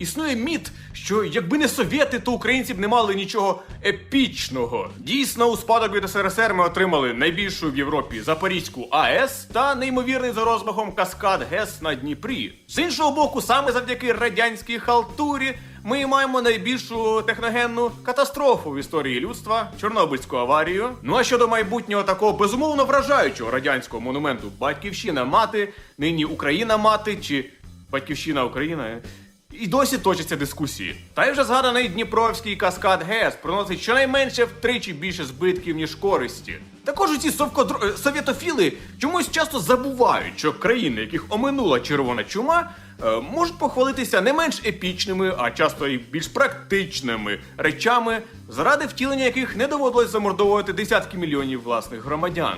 Існує міт, що якби не совєти, то українці б не мали нічого епічного. Дійсно, у спадок від СРСР ми отримали найбільшу в Європі Запорізьку АЕС та неймовірний за розмахом каскад ГЕС на Дніпрі. З іншого боку, саме завдяки радянській халтурі ми маємо найбільшу техногенну катастрофу в історії людства Чорнобильську аварію. Ну а щодо майбутнього такого безумовно вражаючого радянського монументу Батьківщина мати, нині Україна мати чи Батьківщина Україна. І досі точаться дискусії. Та й вже згаданий Дніпровський каскад ГЕС приносить щонайменше втричі більше збитків, ніж користі. Також ці совкодро... е, совєтофіли чомусь часто забувають, що країни, яких оминула червона чума, е, можуть похвалитися не менш епічними, а часто і більш практичними речами, заради втілення яких не доводилось замордовувати десятки мільйонів власних громадян.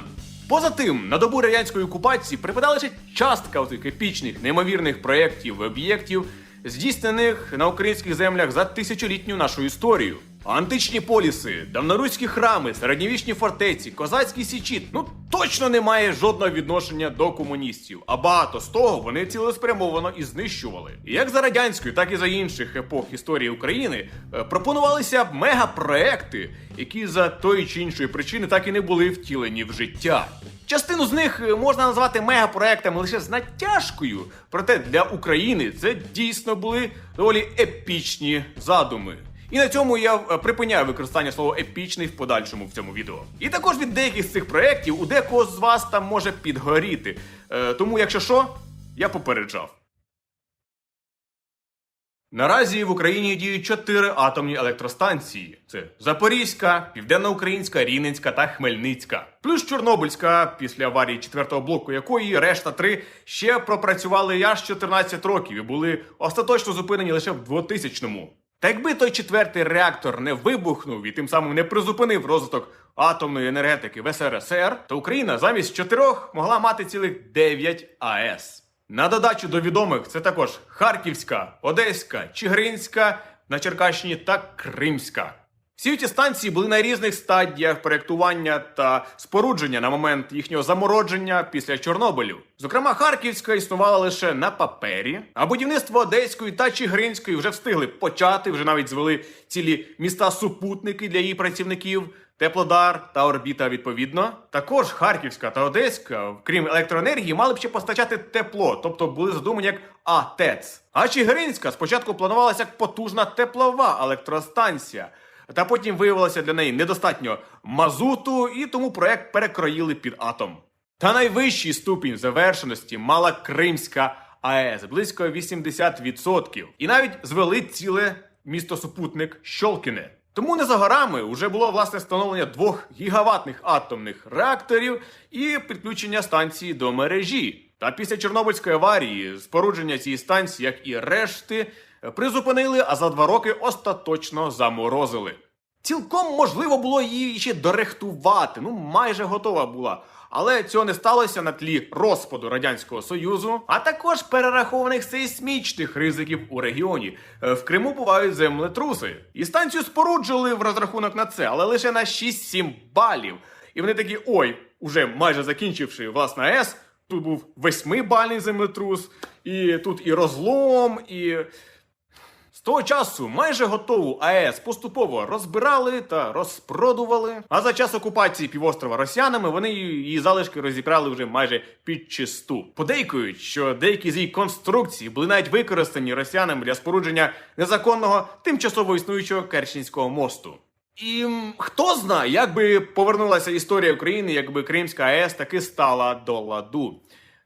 Поза тим, на добу радянської окупації припадала лише частка цих епічних, неймовірних проєктів об'єктів, здійснених на українських землях за тисячолітню нашу історію. Античні поліси, давноруські храми, середньовічні фортеці, козацькі січі ну точно не має жодного відношення до комуністів. А багато з того вони цілеспрямовано і знищували. Як за радянської, так і за інших епох історії України е, пропонувалися мегапроекти, які за тої чи іншої причини так і не були втілені в життя. Частину з них е, можна назвати мегапроектами лише з натяжкою. Проте для України це дійсно були доволі епічні задуми. І на цьому я е, припиняю використання слова епічний в подальшому в цьому відео. І також від деяких з цих проєктів у декого з вас там може підгоріти. Е, тому, якщо що, я попереджав. Наразі в Україні діють чотири атомні електростанції: це Запорізька, Південноукраїнська, Рівненська та Хмельницька, плюс Чорнобильська, після аварії четвертого блоку якої решта три ще пропрацювали аж 14 років і були остаточно зупинені лише в 2000-му. Та якби той четвертий реактор не вибухнув і тим самим не призупинив розвиток атомної енергетики в СРСР, то Україна замість чотирьох могла мати цілих 9 АЕС. На додачу до відомих це також Харківська, Одеська, Чигиринська на Черкащині та Кримська. Всі ці станції були на різних стадіях проєктування та спорудження на момент їхнього замородження після Чорнобилю. Зокрема, Харківська існувала лише на папері, а будівництво Одеської та Чигиринської вже встигли почати, вже навіть звели цілі міста-супутники для її працівників. Теплодар та орбіта відповідно. Також Харківська та Одеська, крім електроенергії, мали б ще постачати тепло, тобто були задумані як АТЕЦ. А Чигиринська спочатку планувалася як потужна теплова електростанція. Та потім виявилося для неї недостатньо мазуту, і тому проект перекроїли під атом. Та найвищий ступінь завершеності мала Кримська АЕС близько 80%. І навіть звели ціле місто супутник Щолкіне. Тому не за горами вже було власне встановлення двох гігаватних атомних реакторів і підключення станції до мережі. Та після Чорнобильської аварії спорудження цієї станції, як і решти, призупинили, а за два роки остаточно заморозили. Цілком можливо було її ще дорехтувати, ну майже готова була. Але цього не сталося на тлі розпаду радянського союзу, а також перерахованих сейсмічних ризиків у регіоні. Е, В Криму бувають землетруси. І станцію споруджували в розрахунок на це, але лише на 6-7 балів. І вони такі: ой, уже майже закінчивши власне АЕС, тут був восьмибальний землетрус, і тут і розлом, і. Того часу майже готову АЕС поступово розбирали та розпродували. А за час окупації півострова росіянами вони її залишки розібрали вже майже під чисту. Подейкують, що деякі з її конструкцій були навіть використані росіянами для спорудження незаконного тимчасово існуючого Керченського мосту. І хто знає, як би повернулася історія України, якби Кримська АЕС таки стала до ладу.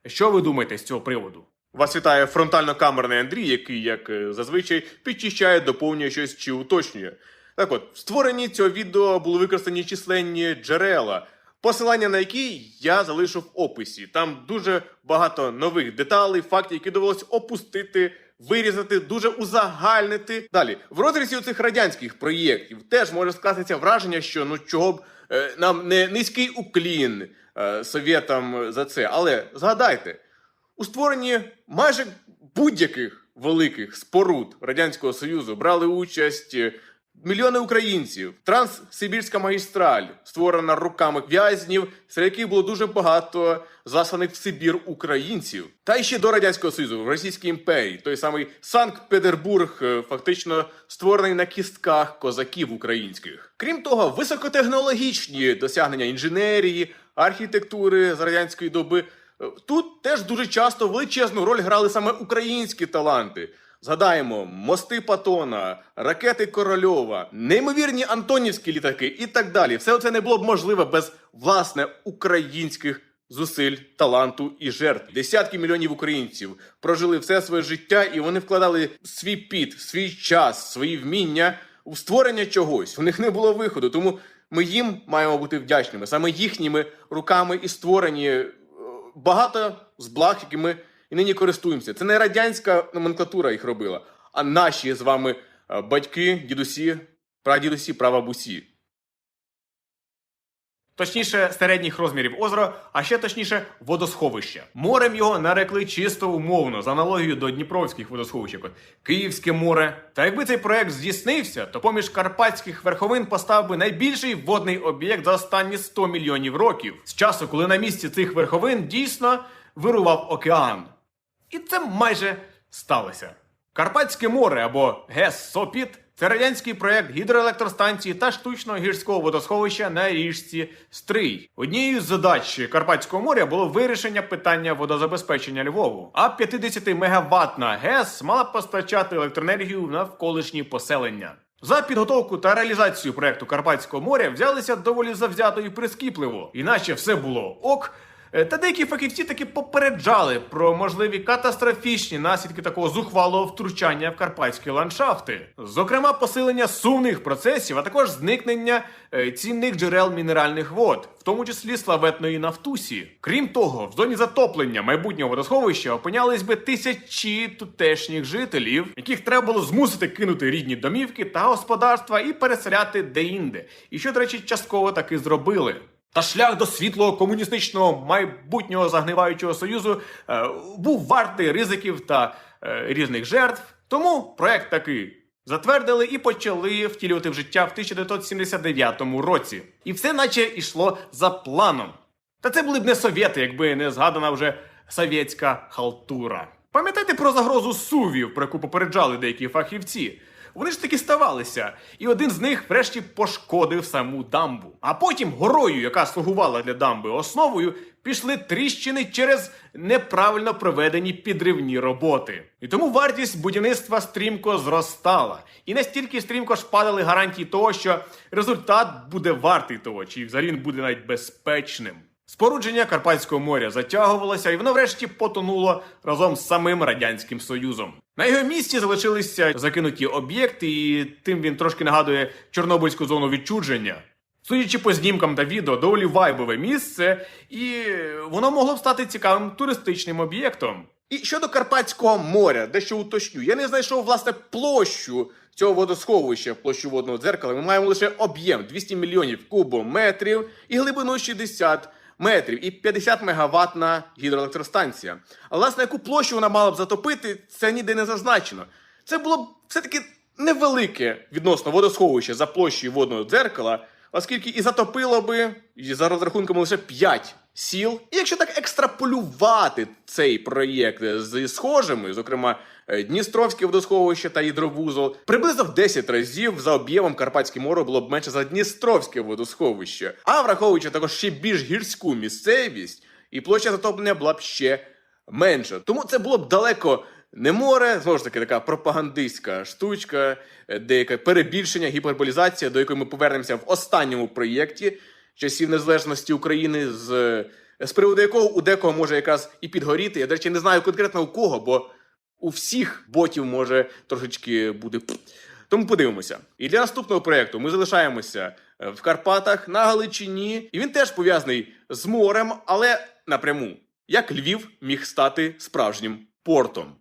Що ви думаєте з цього приводу? Вас вітає фронтально-камерний Андрій, який, як е, зазвичай, підчищає, доповнює щось чи уточнює. Так от, в створенні цього відео були використані численні джерела, посилання на які я залишу в описі. Там дуже багато нових деталей, фактів, які довелось опустити, вирізати, дуже узагальнити. Далі, в розрізі цих радянських проєктів теж може скластися враження, що ну чого б е, нам не низький уклін е, совєтам за це. Але згадайте. У створенні майже будь-яких великих споруд Радянського Союзу брали участь е, мільйони українців. Транссибірська магістраль, створена руками в'язнів, серед яких було дуже багато засланих в Сибір українців. Та й ще до радянського союзу в Російській імперії, той самий Санкт-Петербург, е, фактично створений на кістках козаків українських. Крім того, високотехнологічні досягнення інженерії, архітектури з радянської доби. Тут теж дуже часто величезну роль грали саме українські таланти. Згадаємо мости Патона, ракети Корольова, неймовірні антонівські літаки і так далі. Все це не було б можливе без власне українських зусиль, таланту і жертв. Десятки мільйонів українців прожили все своє життя, і вони вкладали свій піт, свій час, свої вміння у створення чогось. У них не було виходу, тому ми їм маємо бути вдячними. Саме їхніми руками і створені багато з благ, які ми і нині користуємося. Це не радянська номенклатура їх робила, а наші з вами е, батьки, дідусі, прадідусі, прабабусі. Точніше, середніх розмірів озера, а ще точніше водосховище. Морем його нарекли чисто умовно, з аналогією до Дніпровських водосховищ, Київське море. Та якби цей проект здійснився, то поміж карпатських верховин постав би найбільший водний об'єкт за останні 100 мільйонів років, з часу, коли на місці цих верховин дійсно вирував океан. І це майже сталося. Карпатське море або ГЕС Сопіт це радянський проект гідроелектростанції та штучного гірського водосховища на річці Стрий. Однією з задач Карпатського моря було вирішення питання водозабезпечення Львову. А 50-мегаваттна ГЕС мала постачати електроенергію навколишні поселення. За підготовку та реалізацію проекту Карпатського моря взялися доволі завзято і прискіпливо, іначе все було ок. Е, Та деякі фахівці таки попереджали про можливі катастрофічні наслідки такого зухвалого втручання в карпатські ландшафти, зокрема, посилення сумних процесів, а також зникнення е, цінних джерел мінеральних вод, в тому числі славетної Нафтусі. Крім того, в зоні затоплення майбутнього водосховища опинялись би тисячі тутешніх жителів, яких треба було змусити кинути рідні домівки та господарства і переселяти деінде. І що, до речі, частково таки зробили. Та шлях до світлого комуністичного майбутнього загниваючого союзу е, був вартий ризиків та е, різних жертв. Тому проект таки затвердили і почали втілювати в життя в 1979 році. І все наче йшло за планом. Та це були б не совєти, якби не згадана вже совєтська халтура. Пам'ятаєте про загрозу сувів, про яку попереджали деякі фахівці? Вони ж таки ставалися, і один з них врешті пошкодив саму дамбу. А потім горою, яка слугувала для дамби основою, пішли тріщини через неправильно проведені підривні роботи. І тому вартість будівництва стрімко зростала. І настільки стрімко ж падали гарантії того, що результат буде вартий того, чи взагалі він буде навіть безпечним. Спорудження Карпатського моря затягувалося, і воно врешті потонуло разом з самим радянським союзом. На його місці залишилися закинуті об'єкти, і тим він трошки нагадує Чорнобильську зону відчудження. Судячи по знімкам та відео, доволі вайбове місце, і воно могло б стати цікавим туристичним об'єктом. І щодо Карпатського моря, дещо уточню, я не знайшов власне площу цього водосховища, площу водного дзеркала. Ми маємо лише об'єм 200 мільйонів кубометрів і глибину 60 метрів і 50 мегаваттна гідроелектростанція. А власне, яку площу вона мала б затопити, це ніде не зазначено. Це було б все-таки невелике відносно водосховище за площею водного дзеркала, оскільки і затопило би за розрахунками лише 5 сіл. І якщо так екстраполювати цей проєкт з схожими, зокрема Дністровське водосховище та гідровузол, приблизно в 10 разів за об'ємом Карпатське море було б менше за Дністровське водосховище. А враховуючи також ще більш гірську місцевість, і площа затоплення була б ще менша. Тому це було б далеко не море, знову ж таки, така пропагандистська штучка, е, деяке перебільшення, гіперболізація, до якої ми повернемося в останньому проєкті часів незалежності України, з, з приводу якого у декого може якраз і підгоріти. Я, до речі, не знаю конкретно у кого, бо у всіх ботів може трошечки буде. Тому подивимося. І для наступного проєкту ми залишаємося е, в Карпатах на Галичині, і він теж пов'язаний з морем, але напряму. Як Львів міг стати справжнім портом.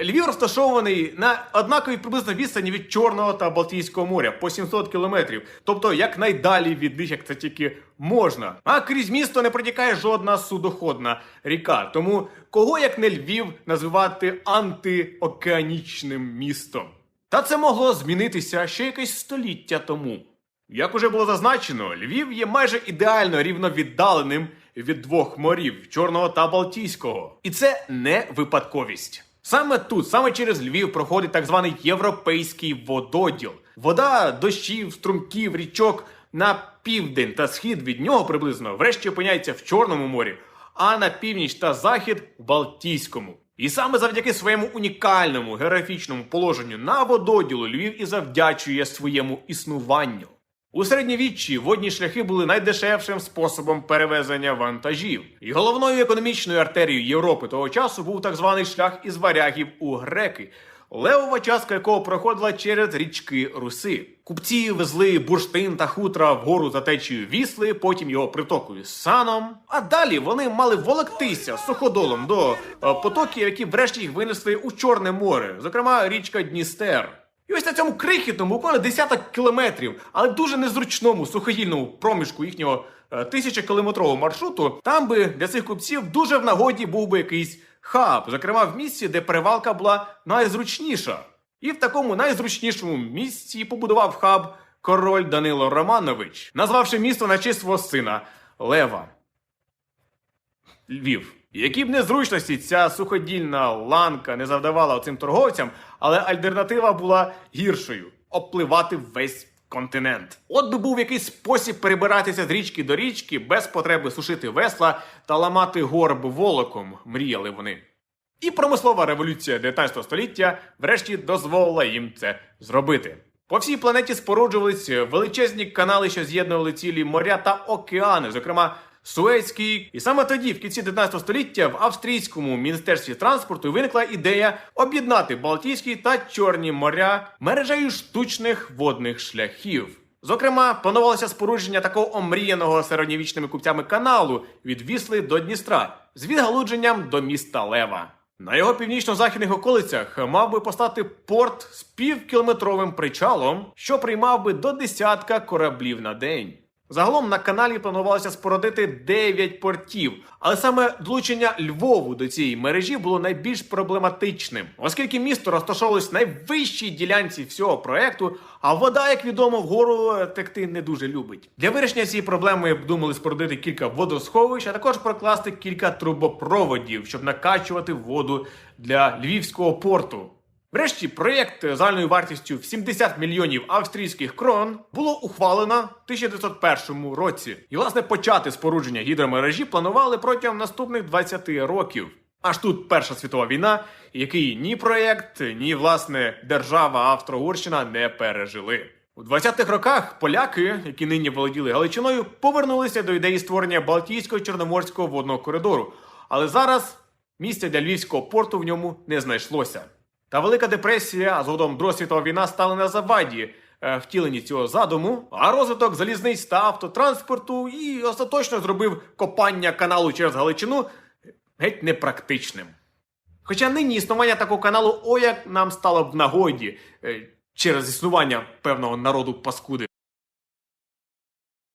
Львів розташований на однаковій приблизно відстані від Чорного та Балтійського моря по 700 кілометрів, тобто якнайдалі від них, як це тільки можна. А крізь місто не протікає жодна судоходна ріка. Тому кого як не Львів називати антиокеанічним містом? Та це могло змінитися ще якесь століття тому. Як уже було зазначено, Львів є майже ідеально рівно віддаленим від двох морів Чорного та Балтійського. І це не випадковість. Саме тут, саме через Львів, проходить так званий європейський вододіл. Вода дощів, струмків, річок на південь та схід від нього приблизно врешті опиняється в Чорному морі, а на північ та захід в Балтійському. І саме завдяки своєму унікальному географічному положенню на вододілу Львів і завдячує своєму існуванню. У середньовіччі водні шляхи були найдешевшим способом перевезення вантажів, і головною економічною артерією Європи того часу був так званий шлях із варягів у греки, левова частка якого проходила через річки Руси. Купці везли бурштин та хутра вгору за течією вісли, потім його притокою саном. А далі вони мали волоктися суходолом до е, потоків, які врешті їх винесли у Чорне море, зокрема річка Дністер. І ось на цьому крихітному, буквально десяток кілометрів, але дуже незручному сухогільному проміжку їхнього е, тисячокілометрового маршруту, там би для цих купців дуже в нагоді був би якийсь хаб, зокрема в місці, де перевалка була найзручніша. І в такому найзручнішому місці побудував хаб король Данило Романович, назвавши місто на честь свого сина Лева. Львів. Які б незручності ця суходільна ланка не завдавала цим торговцям, але альтернатива була гіршою обпливати весь континент. От би був якийсь спосіб перебиратися з річки до річки без потреби сушити весла та ламати горб волоком, мріяли вони. І промислова революція 19 століття врешті дозволила їм це зробити. По всій планеті споруджувались величезні канали, що з'єднували цілі моря та океани, зокрема Суецький. І саме тоді, в кінці 19 століття, в австрійському міністерстві транспорту виникла ідея об'єднати Балтійські та Чорні моря мережею штучних водних шляхів. Зокрема, планувалося спорудження такого омріяного середньовічними купцями каналу від Вісли до Дністра з відгалудженням до міста Лева. На його північно-західних околицях мав би постати порт з півкілометровим причалом, що приймав би до десятка кораблів на день. Загалом на каналі планувалося спорудити 9 портів, але саме долучення Львову до цієї мережі було найбільш проблематичним, оскільки місто розташовувалось на найвищій ділянці всього проекту, а вода, як відомо, вгору текти не дуже любить. Для вирішення цієї проблеми думали спорудити кілька водосховищ, а також прокласти кілька трубопроводів, щоб накачувати воду для львівського порту. Врешті проєкт загальною вартістю в 70 мільйонів австрійських крон було ухвалено в 1901 році. І, власне, почати спорудження гідромережі планували протягом наступних 20 років. Аж тут Перша світова війна, який ні проєкт, ні власне держава Австро-Угорщина не пережили. У 20-х роках поляки, які нині володіли Галичиною, повернулися до ідеї створення Балтійського чорноморського водного коридору. Але зараз місця для львівського порту в ньому не знайшлося. Та Велика депресія, а згодом Друга світова війна стали на заваді втілені втіленні цього задуму, а розвиток залізниць та автотранспорту і остаточно зробив копання каналу через Галичину геть непрактичним. Хоча нині існування такого каналу о як нам стало б в нагоді е, через існування певного народу паскуди.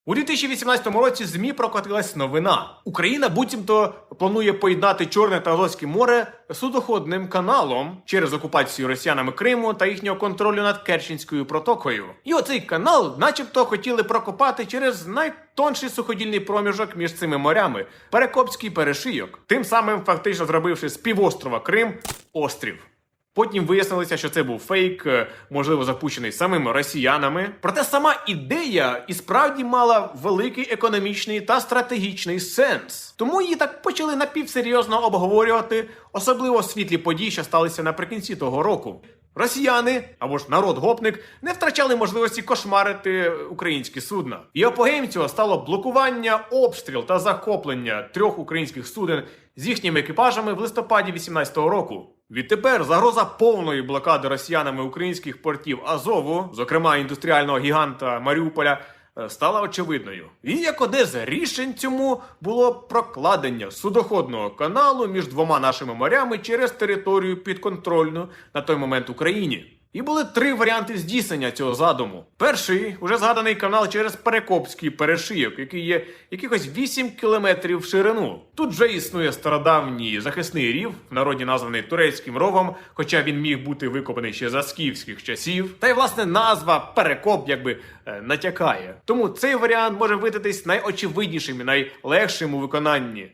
У 2018 році ЗМІ прокотилась новина. Україна буцімто планує поєднати Чорне та Азовське море судоходним каналом через окупацію росіянами Криму та їхнього контролю над Керченською протокою. І оцей канал, начебто, хотіли прокопати через найтонший суходільний проміжок між цими морями Перекопський перешийок, тим самим фактично зробивши з півострова Крим острів. Потім вияснилося, що це був фейк, е, можливо, запущений самими росіянами. Проте сама ідея і справді мала великий економічний та стратегічний сенс. Тому її так почали напівсерйозно обговорювати, особливо світлі подій, що сталися наприкінці того року. Росіяни або ж народ гопник не втрачали можливості кошмарити українські судна. І апогеєм цього стало блокування, обстріл та захоплення трьох українських суден з їхніми екіпажами в листопаді 18-го року. Відтепер загроза повної блокади росіянами українських портів Азову, зокрема індустріального гіганта Маріуполя, е, стала очевидною. І як одне з рішень цьому було прокладення судоходного каналу між двома нашими морями через територію підконтрольну на той момент Україні. І були три варіанти здійснення цього задуму. Перший уже згаданий канал через Перекопський перешийок, який є якихось 8 кілометрів в ширину. Тут вже існує стародавній захисний рів, в народі названий турецьким ровом, хоча він міг бути викопаний ще за скіфських часів. Та й власне назва Перекоп якби е, натякає. Тому цей варіант може видатись найочевиднішим і найлегшим у виконанні.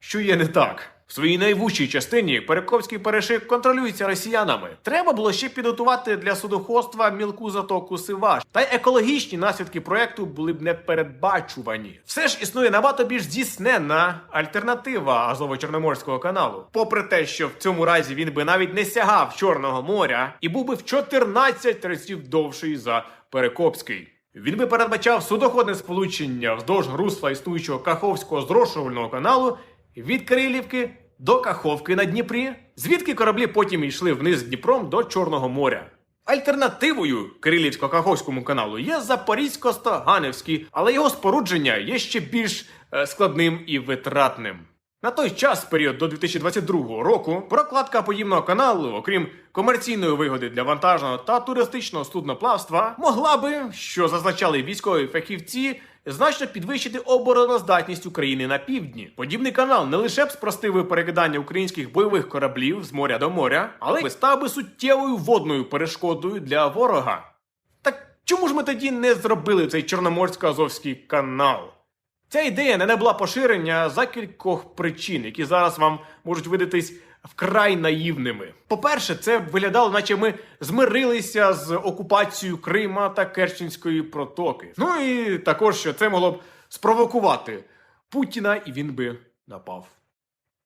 Що є не так? В своїй найвужчій частині Перекопський перешик контролюється росіянами. Треба було ще підготувати для судоходства мілку затоку Сиваш. Та й екологічні наслідки проекту були б непередбачувані. Все ж існує набагато більш здійсненна альтернатива Азово-Чорноморського каналу. Попри те, що в цьому разі він би навіть не сягав Чорного моря і був би в 14 разів довший за Перекопський. Він би передбачав судоходне сполучення вздовж русла існуючого Каховського зрошувального каналу від Кирилівки до Каховки на Дніпрі, звідки кораблі потім йшли вниз Дніпром до Чорного моря. Альтернативою Кирилівсько-Каховському каналу є Запорізько-Стоганівський, але його спорудження є ще більш е, складним і витратним. На той час, період до 2022 року, прокладка подібного каналу, окрім комерційної вигоди для вантажного та туристичного судноплавства, могла би, що зазначали військові фахівці, значно підвищити обороноздатність України на півдні. Подібний канал не лише б спростив перекидання українських бойових кораблів з моря до моря, але й став би суттєвою водною перешкодою для ворога. Так чому ж ми тоді не зробили цей Чорноморсько-Азовський канал? Ця ідея не набула поширення за кількох причин, які зараз вам можуть видатись вкрай наївними. По-перше, це виглядало, наче ми змирилися з окупацією Крима та Керченської протоки. Ну і також, що це могло б спровокувати Путіна, і він би напав.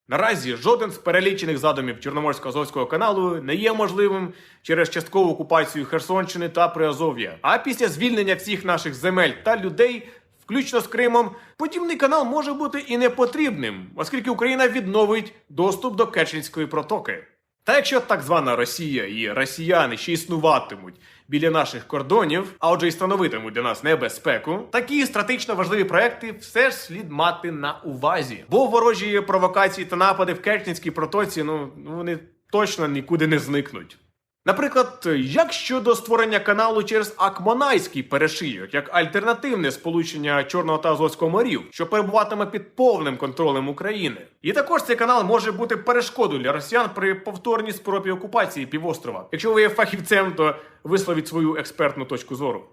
Наразі жоден з перелічених задумів Чорноморсько-Азовського каналу не є можливим через часткову окупацію Херсонщини та Приазов'я. А після звільнення всіх наших земель та людей, включно з Кримом, подібний канал може бути і не потрібним, оскільки Україна відновить доступ до Керченської протоки. Та якщо так звана Росія і росіяни ще існуватимуть біля наших кордонів, а отже і становитимуть для нас небезпеку, такі стратегічно важливі проекти все ж слід мати на увазі. Бо ворожі провокації та напади в Керченській протоці, ну вони точно нікуди не зникнуть. Наприклад, як щодо створення каналу через Акмонайський перешийок, як альтернативне сполучення Чорного та Азовського морів, що перебуватиме під повним контролем України. І також цей канал може бути перешкодою для росіян при повторній спробі окупації півострова. Якщо ви є фахівцем, то висловіть свою експертну точку зору.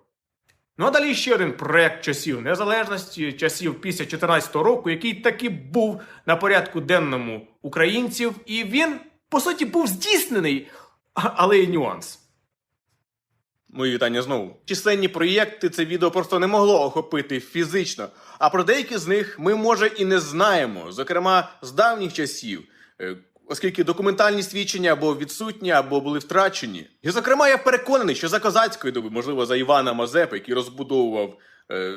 Ну а далі ще один проект часів незалежності, часів після 2014 року, який таки був на порядку денному українців, і він по суті був здійснений. Але є нюанс. Мої вітання знову. Численні проєкти це відео просто не могло охопити фізично. А про деякі з них ми, може, і не знаємо, зокрема з давніх часів, е, оскільки документальні свідчення або відсутні, або були втрачені. І, зокрема, я переконаний, що за козацької доби, можливо, за Івана Мазепи, який розбудовував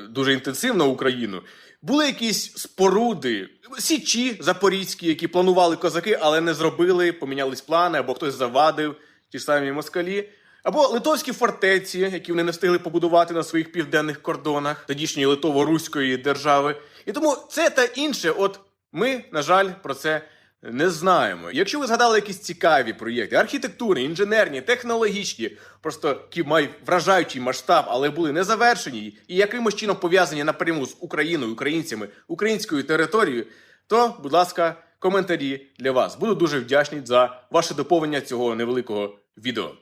дуже інтенсивно Україну, були якісь споруди, січі запорізькі, які планували козаки, але не зробили, помінялись плани, або хтось завадив, ті самі москалі. Або литовські фортеці, які вони не встигли побудувати на своїх південних кордонах тодішньої Литово-Руської держави. І тому це та інше, от ми, на жаль, про це не знаємо. Якщо ви згадали якісь цікаві проєкти, архітектурні, інженерні, технологічні, просто які мають вражаючий масштаб, але були не завершені і якимось чином пов'язані напряму з Україною, українцями, українською територією, то, будь ласка, коментарі для вас. Буду дуже вдячний за ваше доповнення цього невеликого відео.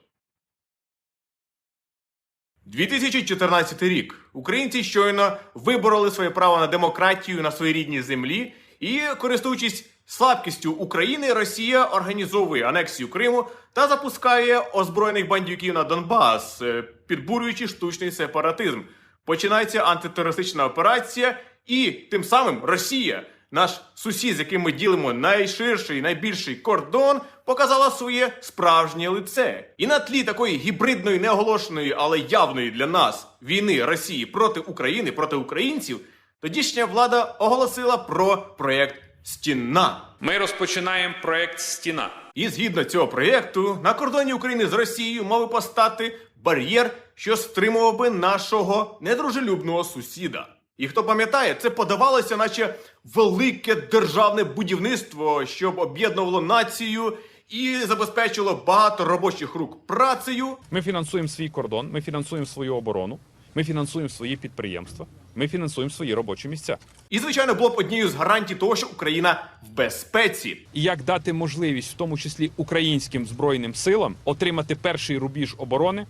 2014 рік. Українці щойно вибороли своє право на демократію на своїй рідній землі і, користуючись слабкістю України, Росія організовує анексію Криму та запускає озброєних бандюків на Донбас, е, підбурюючи штучний сепаратизм. Починається антитерористична операція, і тим самим Росія, наш сусід, з яким ми ділимо найширший найбільший кордон, показала своє справжнє лице. І на тлі такої гібридної, неоголошеної, але явної для нас війни Росії проти України, проти українців, тодішня влада оголосила про проєкт Стіна. Ми розпочинаємо проект Стіна. І згідно цього проєкту, на кордоні України з Росією мав би постати бар'єр, що стримував би нашого недружелюбного сусіда. І хто пам'ятає, це подавалося, наче велике державне будівництво, щоб об'єднувало націю і забезпечило багато робочих рук працею. Ми фінансуємо свій кордон, ми фінансуємо свою оборону, ми фінансуємо свої підприємства, ми фінансуємо свої робочі місця. І, звичайно, було б однією з гарантій того, що Україна в безпеці. І як дати можливість, в тому числі українським збройним силам, отримати перший рубіж оборони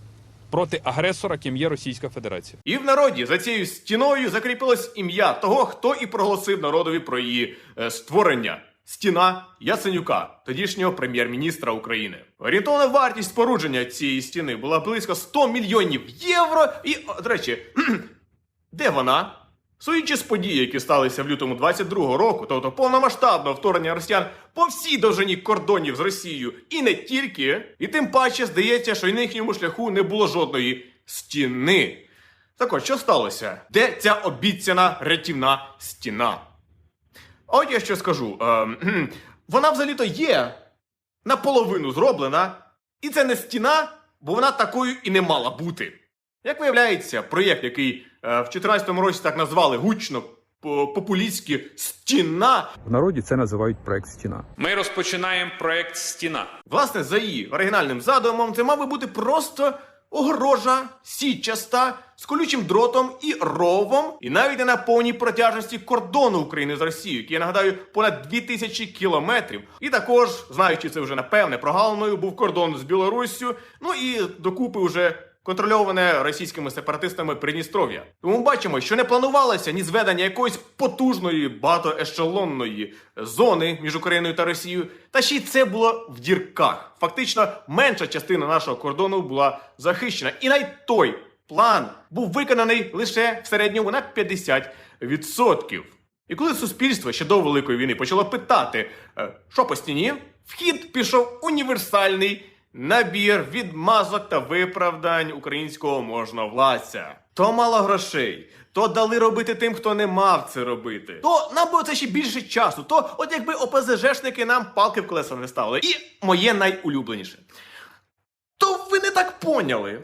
проти агресора, ким є Російська Федерація. І в народі за цією стіною закріпилось ім'я того, хто і проголосив народові про її е, створення. Стіна Яценюка, тодішнього прем'єр-міністра України. Орієнтовна вартість спорудження цієї стіни була близько 100 мільйонів євро. І, до речі, де вона? Судячи з подій, які сталися в лютому 22-го року, тобто повномасштабного вторгнення росіян по всій довжині кордонів з Росією, і не тільки, і тим паче здається, що й на їхньому шляху не було жодної стіни. Так от, що сталося? Де ця обіцяна рятівна стіна? А От я що скажу. Ем, вона взагалі-то є наполовину зроблена, і це не стіна, бо вона такою і не мала бути. Як виявляється, проєкт, який е, в 2014 році так назвали гучно по- популістськи стіна, В народі це називають проект стіна. Ми розпочинаємо проект Стіна. власне, за її оригінальним задумом, це мав би бути просто огорожа сітчаста з колючим дротом і ровом, і навіть не на повній протяжності кордону України з Росією, який я нагадаю понад 2000 кілометрів. І також, знаючи це вже напевне, прогалиною був кордон з Білоруссю, ну і докупи вже. Контрольоване російськими сепаратистами Придністров'я. Тому бачимо, що не планувалося ні зведення якоїсь потужної багатоешелонної зони між Україною та Росією. Та ще й це було в дірках. Фактично, менша частина нашого кордону була захищена. І навіть той план був виконаний лише в середньому на 50%. І коли суспільство ще до Великої війни почало питати, е, що по стіні, в хід пішов універсальний набір відмазок та виправдань українського можновладця. То мало грошей, то дали робити тим, хто не мав це робити. То нам було це ще більше часу. То, от якби ОПЗЖшники нам палки в колеса не ставили. І моє найулюбленіше. То ви не так поняли.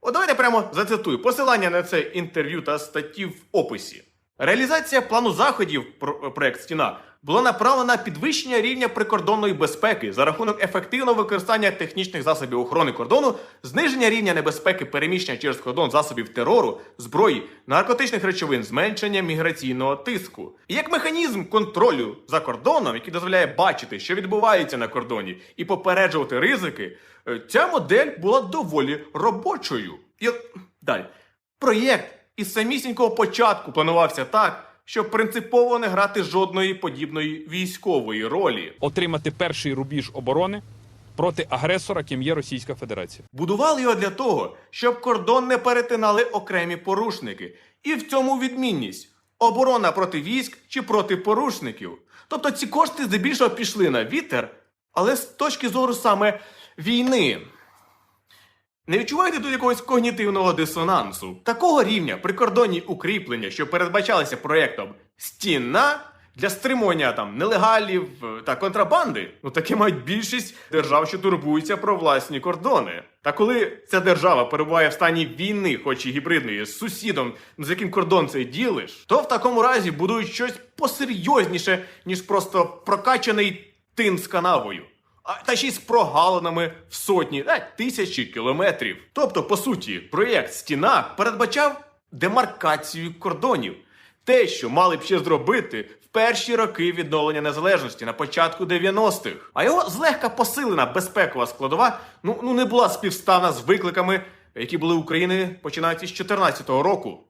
От давайте прямо зацитую посилання на це інтерв'ю та статті в описі. Реалізація плану заходів про проект Стіна була направлена на підвищення рівня прикордонної безпеки за рахунок ефективного використання технічних засобів охорони кордону, зниження рівня небезпеки переміщення через кордон засобів терору, зброї, наркотичних речовин, зменшення міграційного тиску. І як механізм контролю за кордоном, який дозволяє бачити, що відбувається на кордоні, і попереджувати ризики, е, ця модель була доволі робочою. І от далі. Проєкт із самісінького початку планувався так, щоб принципово не грати жодної подібної військової ролі. Отримати перший рубіж оборони проти агресора, ким є Російська Федерація. Будували його для того, щоб кордон не перетинали окремі порушники. І в цьому відмінність оборона проти військ чи проти порушників. Тобто ці кошти здебільшого пішли на вітер, але з точки зору саме війни. Не відчуваєте тут якогось когнітивного дисонансу? Такого рівня прикордонні укріплення, що передбачалися проєктом стіна для стримування там нелегалів е, та контрабанди, ну таке мають більшість держав, що турбуються про власні кордони. Та коли ця держава перебуває в стані війни, хоч і гібридної, з сусідом, з яким кордон цей ділиш, то в такому разі будують щось посерйозніше, ніж просто прокачаний тин з канавою а та ще й з прогалинами в сотні а, тисячі кілометрів. Тобто, по суті, проєкт Стіна передбачав демаркацію кордонів. Те, що мали б ще зробити в перші роки відновлення незалежності на початку 90-х. А його злегка посилена безпекова складова ну, ну не була співставна з викликами, які були України починаючи з 2014 року.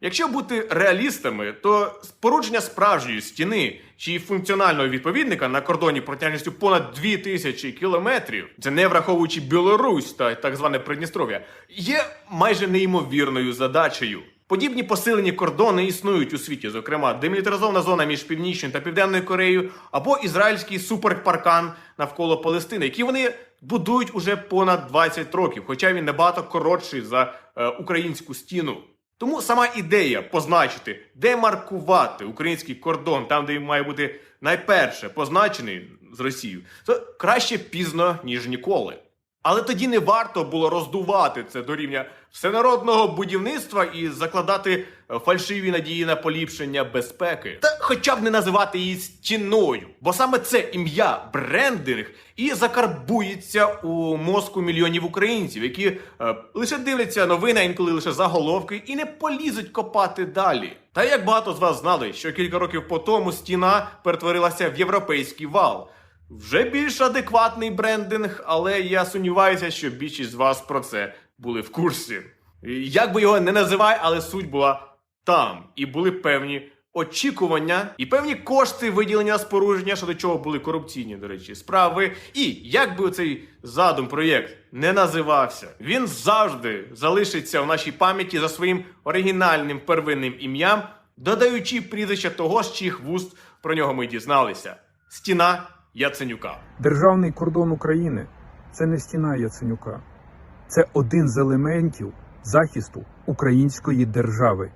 Якщо бути реалістами, то спорудження справжньої стіни чи функціонального відповідника на кордоні протяжністю понад 2000 кілометрів, це не враховуючи Білорусь та так зване Придністров'я, є майже неймовірною задачею. Подібні посилені кордони існують у світі, зокрема, демілітаризована зона між Північною та Південною Кореєю або ізраїльський суперпаркан навколо Палестини, які вони будують уже понад 20 років, хоча він набагато коротший за е, українську стіну. Тому сама ідея позначити, де маркувати український кордон там, де він має бути найперше позначений з Росією, то краще пізно, ніж ніколи. Але тоді не варто було роздувати це до рівня всенародного будівництва і закладати фальшиві надії на поліпшення безпеки. Та хоча б не називати її стіною, бо саме це ім'я брендинг і закарбується у мозку мільйонів українців, які е, лише дивляться новини, інколи лише заголовки, і не полізуть копати далі. Та як багато з вас знали, що кілька років по тому стіна перетворилася в європейський вал. Вже більш адекватний брендинг, але я сумніваюся, що більшість з вас про це були в курсі. Як би його не називай, але суть була там. І були певні очікування і певні кошти виділення споруження, що до чого були корупційні, до речі, справи. І як би цей задум проєкт не називався, він завжди залишиться в нашій пам'яті за своїм оригінальним первинним ім'ям, додаючи прізвище того, з чиїх вуст про нього ми дізналися: стіна Яценюка. Державний кордон України це не стіна Яценюка, це один з елементів захисту української держави.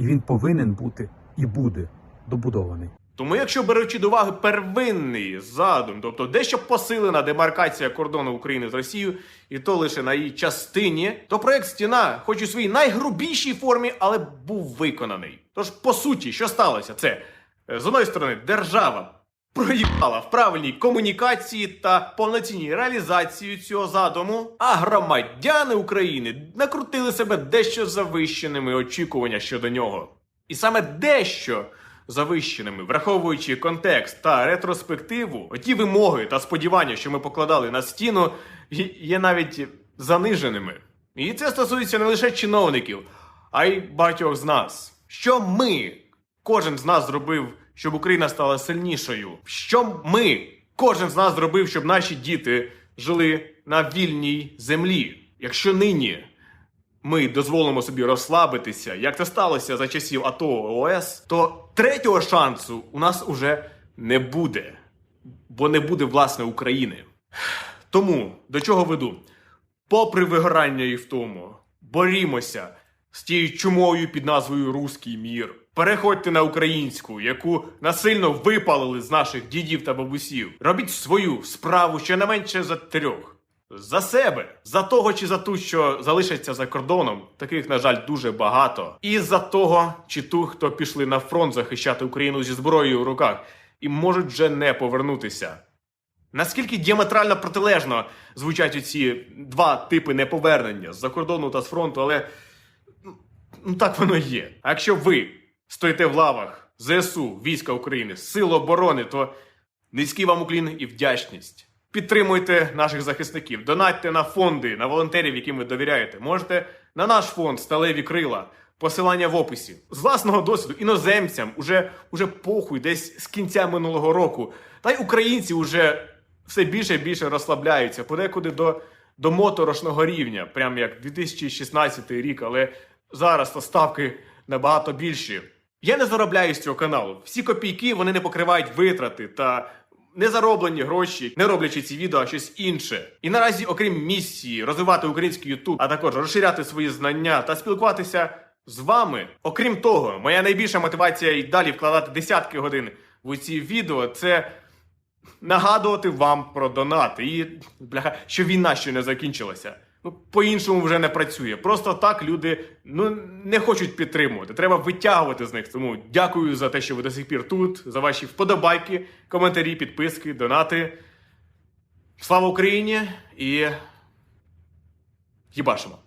І він повинен бути і буде добудований. Тому, якщо беручи до уваги первинний задум, тобто дещо посилена демаркація кордону України з Росією, і то лише на її частині, то проект стіна, хоч у своїй найгрубішій формі, але був виконаний. Тож, по суті, що сталося? Це е, з одної сторони держава проїбала в правильній комунікації та повноцінній реалізації цього задуму, а громадяни України накрутили себе дещо завищеними очікування щодо нього. І саме дещо завищеними, враховуючи контекст та ретроспективу, оті вимоги та сподівання, що ми покладали на стіну, є- навіть заниженими. І це стосується не лише чиновників, а й багатьох з нас. Що ми, кожен з нас зробив, щоб Україна стала сильнішою? Що ми, кожен з нас зробив, щоб наші діти жили на вільній землі? Якщо нині ми дозволимо собі розслабитися, як це сталося за часів АТО ООС, то третього шансу у нас уже не буде, бо не буде власне України. Тому до чого веду? Попри вигорання і втому, борімося з тією чумою під назвою Руський мір. Переходьте на українську, яку насильно випалили з наших дідів та бабусів. Робіть свою справу щонайменше за трьох. За себе, за того чи за ту, що залишиться за кордоном, таких, на жаль, дуже багато. І за того чи ту, хто пішли на фронт захищати Україну зі зброєю в руках і можуть вже не повернутися. Наскільки діаметрально протилежно звучать ці два типи неповернення з-за кордону та з фронту, але ну, так воно є. А якщо ви стоїте в лавах ЗСУ, війська України, Сил оборони, то низький вам уклін і вдячність. Підтримуйте наших захисників, донатьте на фонди, на волонтерів, яким ви довіряєте. Можете на наш фонд Сталеві крила. Посилання в описі з власного досвіду іноземцям уже, уже похуй десь з кінця минулого року. Та й українці вже все більше і більше розслабляються, подекуди до, до моторошного рівня, прям як 2016 рік, але зараз то ставки набагато більші. Я не заробляю з цього каналу. Всі копійки вони не покривають витрати та незароблені гроші, не роблячи ці відео, а щось інше. І наразі, окрім місії, розвивати український Ютуб, а також розширяти свої знання та спілкуватися з вами. Окрім того, моя найбільша мотивація і далі вкладати десятки годин в ці відео це нагадувати вам про донати і бляха, що війна ще не закінчилася. Ну, по-іншому вже не працює. Просто так люди ну не хочуть підтримувати. Треба витягувати з них. Тому дякую за те, що ви до сих пір тут, за ваші вподобайки, коментарі, підписки, донати. Слава Україні і їбашимо!